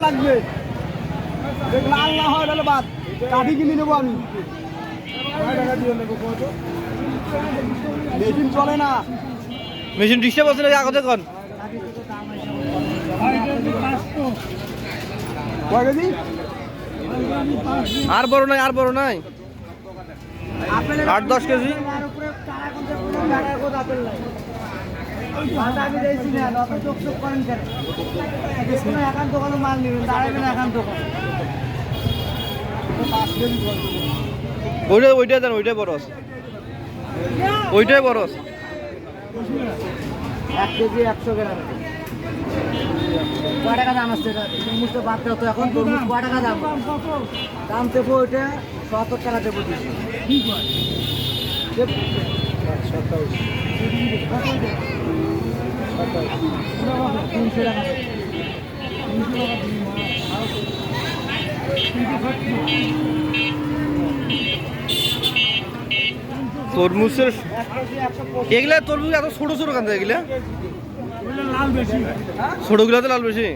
লাগবে। দেখ লাল না হয় তাহলে বাদ। কাঠি কিনে নেব আমি। মেশিন চলে না। মেশিন ডিস্টার্ব আছে নাকি আগতে কন? কয় কেজি? আর বড় নাই আর বড় নাই। আট দশ কেজি। আমি দিয়েছি অত চোখ চোখ করেন কেন? মাল নেবেন দাঁড়াবেন একান দোকান। ওইটা ওইটাই দেন ওইটাই বড় আছে। ওইটাই বড় আছে। এক কেজি একশো গ্রাম। কয় টাকা দাম আসছে বাদ তো এখন তরমুজ কয় টাকা দাম? দাম দেবো ওইটা সত্তর টাকা দেবো দিচ্ছি তিনশো টাকা তরমুজের এগুলা তরমুজ এত ছোট ছোট কান্দে এগুলা? ছোটগুলাতে লাল বেশি।